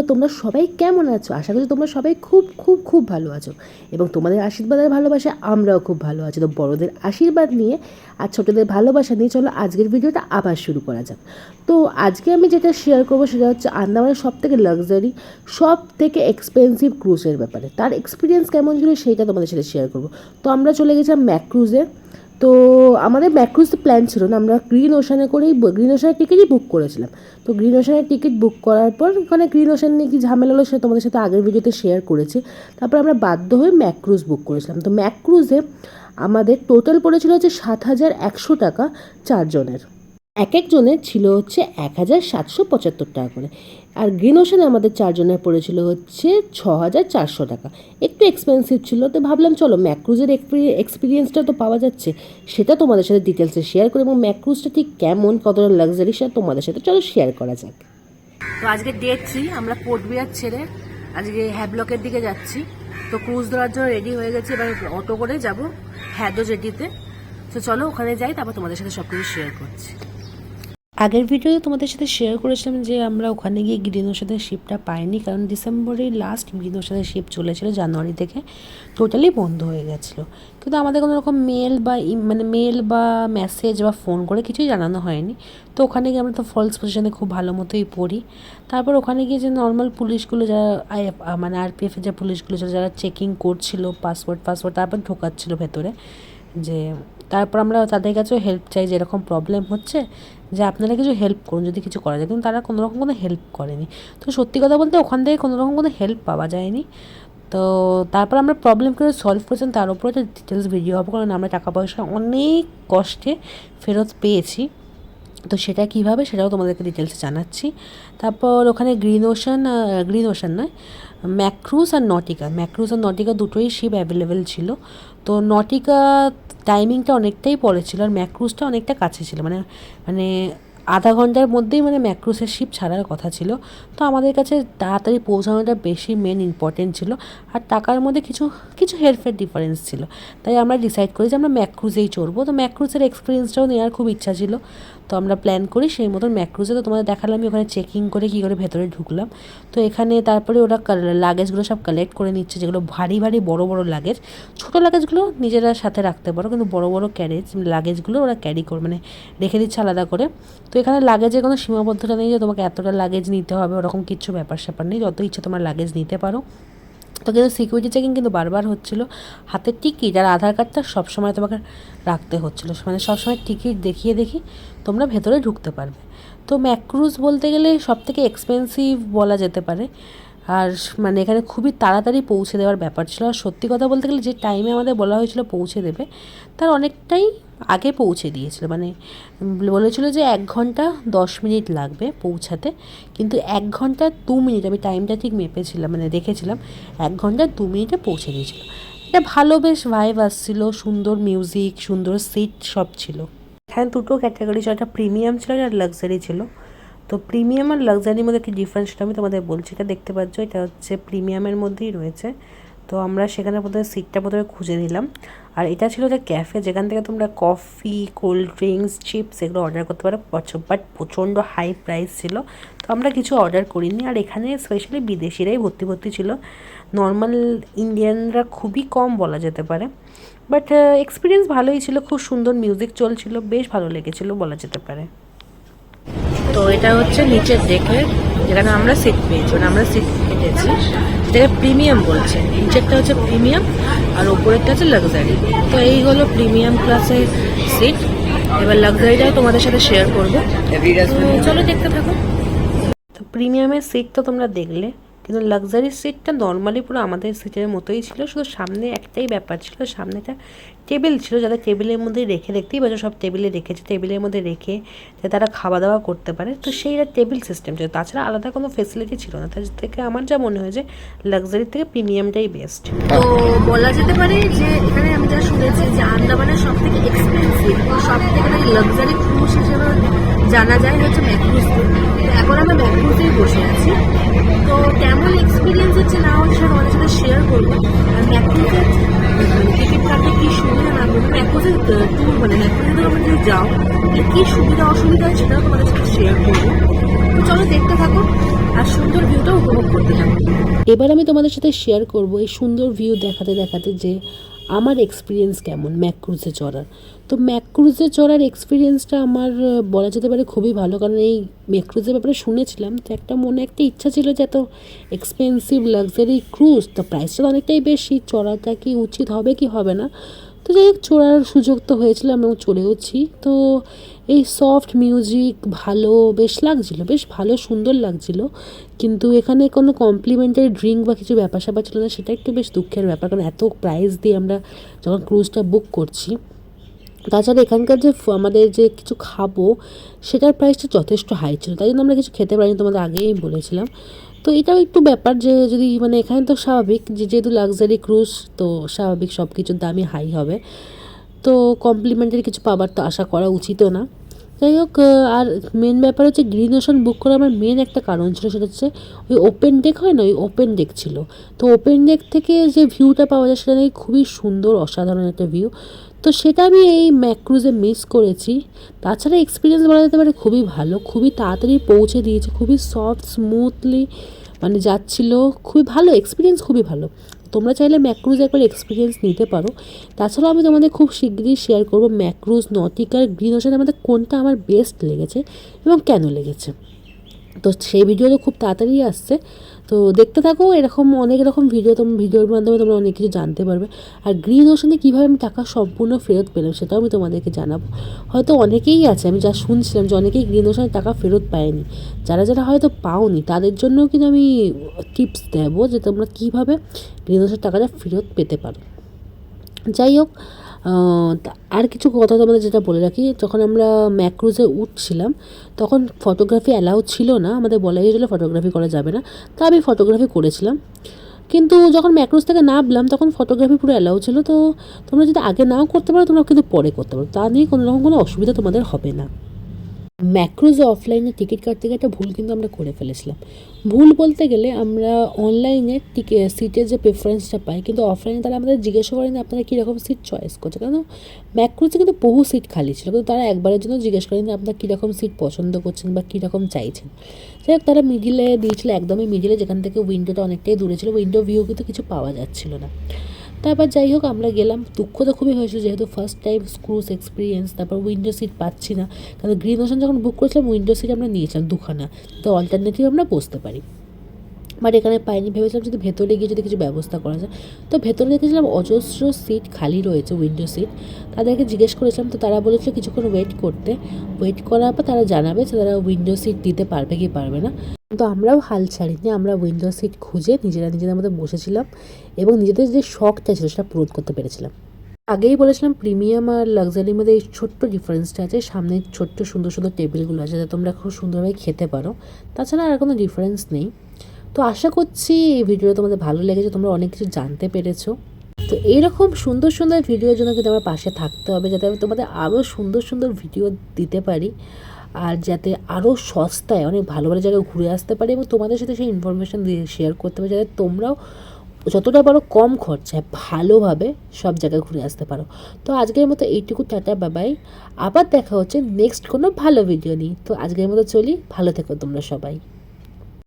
বন্ধুরা, তোমরা সবাই কেমন আছো? আশা করি তোমরা সবাই খুব খুব খুব ভালো আছো। এবং তোমাদের আশীর্বাদের ভালোবাসা আমরাও খুব ভালো আছি। তো বড়দের আশীর্বাদ নিয়ে আর ছোটোদের ভালোবাসা নিয়ে চলো আজকের ভিডিওটা আবার শুরু করা যাক। তো আজকে আমি যেটা শেয়ার করব সেটা হচ্ছে আন্দামানের সব থেকে লাক্সারি সব থেকে এক্সপেন্সিভ ক্রুজের ব্যাপারে। তার এক্সপিরিয়েন্স কেমন ছিল সেইটা তোমাদের সাথে শেয়ার করব। তো আমরা চলে গেছিলাম ম্যাক ক্রুজে তো আমাদের ম্যাক্রোস প্ল্যান ছিল না, আমরা গ্রিন ওশানে করেই গ্রিন ওশানের টিকিটই বুক করেছিলাম। তো গ্রিন ওশানের টিকিট বুক করার পর ওখানে গ্রিন ওশান নিয়ে কি ঝামেলা হলো সেটা তোমাদের সাথে আগের ভিডিওতে শেয়ার করেছি। তারপর আমরা বাধ্য হয়ে ম্যাক্রোজ বুক করেছিলাম। তো ম্যাক্রোজে আমাদের টোটাল পড়েছিল হচ্ছে সাত হাজার একশো টাকা চারজনের। এক একজনের ছিল হচ্ছে এক হাজার সাতশো পঁচাত্তর টাকা করে। আর গ্রিন ওশানে আমাদের চারজনের পড়েছিল হচ্ছে ছ হাজার চারশো টাকা। একটু এক্সপেন্সিভ ছিল, তো ভাবলাম চলো ম্যাক্রুজের এক্সপিরিয়েন্সটা তো পাওয়া যাচ্ছে। সেটা তোমাদের সাথে ডিটেলসে শেয়ার করে, এবং ম্যাক্রুজটা ঠিক কেমন, কতটা লাক্সারি সেটা তোমাদের সাথে চলো শেয়ার করা যাক। তো আজকে ডে থ্রি আমরা কোটবিহার ছেড়ে আজকে হ্যাবলকের দিকে যাচ্ছি। তো ক্রুজ ধরার জন্য রেডি হয়ে গেছি, এবার অটো করে যাব হ্যাদো জেটিতে তো। চলো ওখানে যাই, তারপর তোমাদের সাথে সব কিছু শেয়ার করছি। আগের ভিডিওতে তোমাদের সাথে শেয়ার করেছিলাম যে আমরা ওখানে গিয়ে গ্রিন ওশানের শিপটা পাইনি, কারণ ডিসেম্বরের লাস্ট গ্রিন ওশানের শিপ চলেছিল জানুয়ারি থেকে। টোটালি বন্ধ হয়ে গেছিল। কিন্তু আমাদের কোনো রকম মেল বা ই- মানে মেল বা মেসেজ বা ফোন করে কিছুই জানানো হয়নি। তো ওখানে গিয়ে আমরা তো ফলস পজিশনে খুব ভালো মতোই পড়ি। তারপর ওখানে গিয়ে যে নর্মাল পুলিশগুলো যারা মানে আরপিএফের যে পুলিশগুলো ছিল, যারা চেকিং করছিল পাসপোর্ট পাসপোর্ট তারপর ঢোকাচ্ছিল ভেতরে। যে তারপর আমরা তাদের কাছেও হেল্প চাই যেরকম প্রবলেম হচ্ছে। যে আপনারা কিছু হেল্প করুন, যদি কিছু করা যায়। কিন্তু তারা কোনো রকম কোনো হেল্প করেনি। তো সত্যি কথা বলতে ওখান থেকে কোনো রকম কোনো হেল্প পাওয়া যায়নি। তো তারপর আমরা প্রবলেম করে সলভ করেছেন তার উপরে তো ডিটেলস ভিডিও হবে, কারণ আমরা টাকা পয়সা অনেক কষ্টে ফেরত পেয়েছি। তো সেটা কীভাবে সেটাও তোমাদেরকে ডিটেলসে জানাচ্ছি। তারপর ওখানে গ্রিন ওশান গ্রিন ওশান নয় ম্যাক্রুস আর নটিকা ম্যাক্রুস আর নটিকা দুটোই শিপ অ্যাভেলেবেল ছিল। তো নটিকা টাইমিংটা অনেকটাই পরে ছিল আর ম্যাক্রুজটা অনেকটা কাছে ছিল। মানে মানে আধা ঘণ্টার মধ্যেই মানে ম্যাক্রোসের শিপ ছাড়ার কথা ছিল। তো আমাদের কাছে তাড়াতাড়ি পৌঁছানোটা বেশি মেন ইম্পর্টেন্ট ছিল। আর টাকার মধ্যে কিছু কিছু হেরফের ডিফারেন্স ছিল। তাই আমরা ডিসাইড করি যে আমরা ম্যাক্রুজেই চড়বো। তো ম্যাক্রুজের এক্সপিরিয়েন্সটাও নেওয়ার খুব ইচ্ছা ছিল। তো আমরা প্ল্যান করি সেই মতন ম্যাক্রুজে তো তোমাদের দেখালাম আমি ওখানে চেকিং করে কী করে ভেতরে ঢুকলাম। তো এখানে তারপরে ওরা লাগেজগুলো সব কালেক্ট করে নিচ্ছে, যেগুলো ভারী ভারী, বড় বড় লাগেজ ছোটো লাগেজগুলো নিজেরা সাথে রাখতে পারো, কিন্তু বড় বড় ক্যারেজ লাগেজগুলো ওরা ক্যারি করে মানে রেখে দিচ্ছে আলাদা করে। তো এখানে লাগেজের কোনো সীমাবদ্ধতা নেই যে তোমাকে এতটা লাগেজ নিতে হবে, ওরকম কিছু ব্যাপার স্যাপার নেই। যত ইচ্ছে তোমার লাগেজ নিতে পারো। তো কিন্তু সিকিউরিটি চেকিং কিন্তু বারবার হচ্ছিল। হাতে টিকিট আর আধার কার্ডটা সবসময় তোমাকে রাখতে হচ্ছিল। মানে সবসময় টিকিট দেখিয়ে দেখি তোমরা ভেতরে ঢুকতে পারবে। তো ম্যাক্রুজ বলতে গেলে সব থেকে এক্সপেন্সিভ বলা যেতে পারে। আর মানে এখানে খুবই তাড়াতাড়ি পৌঁছে দেওয়ার ব্যাপার ছিল। আর সত্যি কথা বলতে গেলে যে টাইমে আমাদের বলা হয়েছিল পৌঁছে দেবে, তার অনেকটাই আগে পৌঁছে দিয়েছিল। মানে বলেছিল যে এক ঘণ্টা দশ মিনিট লাগবে পৌঁছাতে, কিন্তু এক ঘণ্টা দু মিনিট, আমি টাইমটা ঠিক মেপেছিলাম মানে দেখেছিলাম, এক ঘণ্টা দু মিনিটে পৌঁছে দিয়েছিল। এটা ভালো বেশ ভাইব আসছিল, সুন্দর মিউজিক সুন্দর সিট সব ছিল। এখানে দুটো ক্যাটাগরি ছিল, একটা প্রিমিয়াম ছিল আর লাক্সারি ছিল। তো প্রিমিয়াম আর লাক্সারির মধ্যে কি ডিফারেন্সটা আমি তোমাদের বলছি। এটা দেখতে পাচ্ছ, এটা হচ্ছে প্রিমিয়ামের মধ্যেই রয়েছে। তো আমরা সেখানে প্রথমে সিটটা প্রথমে খুঁজে নিলাম। আর এটা ছিল যে ক্যাফে যেখান থেকে তোমরা কফি কোল্ড ড্রিঙ্কস চিপস এগুলো অর্ডার করতে পারো। বাট প্রচণ্ড হাই প্রাইস ছিল। তো আমরা কিছু অর্ডার করিনি। আর এখানে স্পেশালি বিদেশিরাই ভর্তি ভর্তি ছিল। নর্মাল ইন্ডিয়ানরা খুবই কম বলা যেতে পারে। বাট এক্সপিরিয়েন্স ভালোই ছিল। খুব সুন্দর মিউজিক চলছিল। বেশ ভালো লেগেছিলো বলা যেতে পারে। তো এটা হচ্ছে নিচের দেখে যেখানে আমরা সিট পেয়েছি মানে আমরা সিট কেটেছি। সেটাকে প্রিমিয়াম বলছে। নিচেরটা হচ্ছে প্রিমিয়াম আর ওপরেরটা হচ্ছে লাক্সারি তো এই হলো প্রিমিয়াম ক্লাসের সিট এবার লাক্সারিটাও তোমাদের সাথে শেয়ার করব। চলো দেখতে থাকো। প্রিমিয়ামের সিট তো তোমরা দেখলে। কিন্তু লাক্সারি সিটটা নর্মালি পুরো আমাদের সিটের মতোই ছিল, শুধু সামনে একটাই ব্যাপার ছিল, সামনে একটা টেবিল ছিল যাতে টেবিলের মধ্যে রেখে দেখতেই পাচ্ছ সব টেবিলে রেখেছে টেবিলের মধ্যে রেখে যাতে তারা খাওয়া দাওয়া করতে পারে। তো সেই টেবিল সিস্টেম ছিল, তাছাড়া আলাদা কোনো ফেসিলিটি ছিল না। তার থেকে আমার যা মনে হয় যে লাক্সারি থেকে প্রিমিয়ামটাই বেস্ট তো বলা যেতে পারে যে এখানে আমি যা শুনেছি যে আন্দামানের সব থেকে এক্সপেন্সিভ সব থেকে লাক্সারি ক্রুজ হিসেবে জানা যায় হচ্ছে ম্যাক্রুজকে তো এখন আমরা ম্যাক্রুজেই বসে আছি। তো কেমন এক্সপিরিয়েন্স হচ্ছে না হচ্ছে সেটা তোমাদের সাথে শেয়ার করব। আর ম্যাক্রুজের টিকিট কাটতে কী সুবিধা না করব ম্যাক্রুজের ট্যুর মানে ম্যাক্রুজে তোমরা যদি যাও। কী সুবিধা অসুবিধা সেটাও তোমাদের সাথে শেয়ার করব। তো চলো দেখতে থাকো, আর সুন্দর ভিউটা উপভোগ করতে থাকো। এবার আমি তোমাদের সাথে শেয়ার করব এই সুন্দর ভিউ দেখাতে দেখাতে যে আমার এক্সপিরিয়েন্স কেমন? ম্যাক্রুজে চড়ার। তো ম্যাক্রুজে চড়ার এক্সপিরিয়েন্সটা আমার বলা যেতে পারে খুবই ভালো। কারণ এই ম্যাক্রুজের ব্যাপারে শুনেছিলাম, তো একটা মনে একটা ইচ্ছা ছিল যে এত এক্সপেন্সিভ লাক্সারি ক্রুজ তো প্রাইসটা অনেকটাই বেশি, চড়াটা কি উচিত হবে কি হবে না? তো যাই হোক চড়ার সুযোগ তো হয়েছিল, আমি চড়েওছি। তো এই সফট মিউজিক ভালো, বেশ লাগছিল, বেশ ভালো, সুন্দর লাগছিল। কিন্তু এখানে কোনো কমপ্লিমেন্টারি ড্রিঙ্ক বা কিছু ব্যাপার স্যাপার ছিল না, সেটা একটু বেশ দুঃখের ব্যাপার, কারণ এত প্রাইস দিয়ে আমরা যখন ক্রুজটা বুক করছি তাছাড়া এখানকার যে আমাদের যে কিছু খাব, সেটার প্রাইসটা যথেষ্ট হাই ছিল। তাই জন্য আমরা কিছু খেতে পারিনি তোমাদের আগেই বলেছিলাম। তো এটাও একটু ব্যাপার যে, যদি মানে এখানে তো স্বাভাবিক যে, যেহেতু লাক্সারি ক্রুজ তো স্বাভাবিক সব কিছুর দামই হাই হবে। তো কমপ্লিমেন্টারি কিছু পাবার তো আশা করা উচিতও না। যাই হোক আর মেন ব্যাপার হচ্ছে গ্রিন ওশন বুক করার আমার মেন একটা কারণ ছিল, সেটা হচ্ছে ওই ওপেন ডেক হয় না, ওই ওপেন ডেক ছিল। তো ওপেন ডেক থেকে যে ভিউটা পাওয়া যায়, সেটা নাকি খুবই সুন্দর, অসাধারণ একটা ভিউ তো সেটা আমি এই ম্যাক্রুজে মিস করেছি। তাছাড়া এক্সপিরিয়েন্স বলা যেতে পারে খুবই ভালো, খুবই তাড়াতাড়ি পৌঁছে দিয়েছে, খুবই সফট স্মুথলি মানে যাচ্ছিল, খুবই ভালো এক্সপিরিয়েন্স খুবই ভালো। তোমরা চাইলে ম্যাক্রুজ একবার এক্সপিরিয়েন্স নিতে পারো। তাছাড়াও আমি তোমাদের খুব শিগগিরই শেয়ার করব ম্যাক্রুজ নটিকার গ্রিন ওশানের মধ্যে কোনটা আমার বেস্ট লেগেছে এবং কেন লেগেছে। তো সেই ভিডিও তো খুব তাড়াতাড়ি আসছে। তো দেখতে থাকো, এরকম অনেক রকম ভিডিও তোমরা ভিডিওর মাধ্যমে তোমরা অনেক কিছু জানতে পারবে। আর গ্রিন ওশানে কীভাবে আমি টাকা সম্পূর্ণ ফেরত পেলাম, সেটাও আমি তোমাদেরকে জানাব। হয়তো অনেকেই আছে, আমি যা শুনছিলাম যে অনেকেই গ্রিন ওশানে টাকা ফেরত পায়নি। যারা যারা হয়তো পাওনি, তাদের জন্যও কিন্তু আমি টিপস দেবো যে তোমরা কীভাবে গ্রিন ওশানের টাকাটা ফেরত পেতে পারো। যাই হোক আর কিছু কথা তোমাদের যেটা বলে রাখি, যখন আমরা ম্যাক্রোজে উঠছিলাম, তখন ফটোগ্রাফি অ্যালাউ ছিল না, আমাদের বলা হয়েছিল ফটোগ্রাফি করা যাবে না, তা আমি ফটোগ্রাফি করেছিলাম। কিন্তু যখন ম্যাক্রোজ থেকে নামলাম, তখন ফটোগ্রাফি পুরো অ্যালাউ ছিল, তো তোমরা যদি আগে নাও করতে পারো, তোমরা কিন্তু পরে করতে পারো। তা নিয়ে কোনো রকম কোনো অসুবিধা তোমাদের হবে না। ম্যাক্রোজে অফলাইনে টিকিট কাটতে গিয়ে একটা ভুল কিন্তু আমরা করে ফেলেছিলাম। ভুল বলতে গেলে আমরা অনলাইনে টিকে সিটের যে প্রেফারেন্সটা পাই, কিন্তু অফলাইনে তারা আমাদের জিজ্ঞাসা করেন আপনারা কীরকম সিট চয়েস করছে। কারণ ম্যাক্রোজে কিন্তু বহু সিট খালি ছিল, কিন্তু তারা একবারের জন্য জিজ্ঞেস করেন আপনারা কীরকম সিট পছন্দ করছেন বা কীরকম চাইছেন। যাই হোক, তারা মিডিলে দিয়েছিল, একদমই মিডিলে যেখান থেকে উইন্ডোটা অনেকটাই দূরে ছিল উইন্ডো ভিউ কিন্তু কিছু পাওয়া যাচ্ছিল না। তারপর যাই হোক, আমরা গেলাম। দুঃখ তো খুবই হয়েছিল যেহেতু ফার্স্ট টাইম স্ক্রুজ এক্সপিরিয়েন্স তারপর উইন্ডো সিট পাচ্ছি না। কারণ গ্রিন ওশন যখন বুক করেছিলাম উইন্ডো সিট আমরা নিয়েছিলাম দুখানা। তো অল্টারনেটিভ আমরা বসতে পারি। বাট এখানে পাইনি, ভেবেছিলাম যদি ভেতরে গিয়ে যদি কিছু ব্যবস্থা করা যায়। তো ভেতরে দেখেছিলাম অজস্র সিট খালি রয়েছে উইন্ডো সিট তাদেরকে জিজ্ঞেস করেছিলাম, তো তারা বলেছিল কিছুক্ষণ ওয়েট করতে। ওয়েট করার পর তারা জানাবে যে তারা উইন্ডো সিট দিতে পারবে কি পারবে না। তো আমরাও হাল ছাড়িনি, আমরা উইন্ডো সিট খুঁজে নিজেরা নিজেদের মধ্যে বসেছিলাম এবং নিজেদের যে শখটা ছিল সেটা পূরণ করতে পেরেছিলাম। আগেই বলেছিলাম প্রিমিয়াম আর লাক্সারির মধ্যে এই ছোট্ট ডিফারেন্সটা আছে, সামনে ছোট্ট সুন্দর সুন্দর টেবিলগুলো আছে যাতে তোমরা খুব সুন্দরভাবে খেতে পারো। তাছাড়া আর কোনো ডিফারেন্স নেই। তো আশা করছি এই ভিডিওটা তোমাদের ভালো লেগেছে, তোমরা অনেক কিছু জানতে পেরেছ। তো এইরকম সুন্দর সুন্দর ভিডিওর জন্য কিন্তু আমার পাশে থাকতে হবে, যাতে আমি তোমাদের আরও সুন্দর সুন্দর ভিডিও দিতে পারি। আর যাতে আরও সস্তায়, অনেক ভালো ভালো জায়গায় ঘুরে আসতে পারে এবং তোমাদের সাথে সেই ইনফরমেশান দিয়ে শেয়ার করতে পারি, যাতে তোমরাও যতটা পারো কম খরচায় ভালোভাবে সব জায়গায় ঘুরে আসতে পারো। তো আজকের মতো এইটুকু, টাটা বাবাই আবার দেখা হচ্ছে নেক্সট কোনো ভালো ভিডিও নিয়ে। তো আজকের মতো চলি, ভালো থেকো তোমরা সবাই।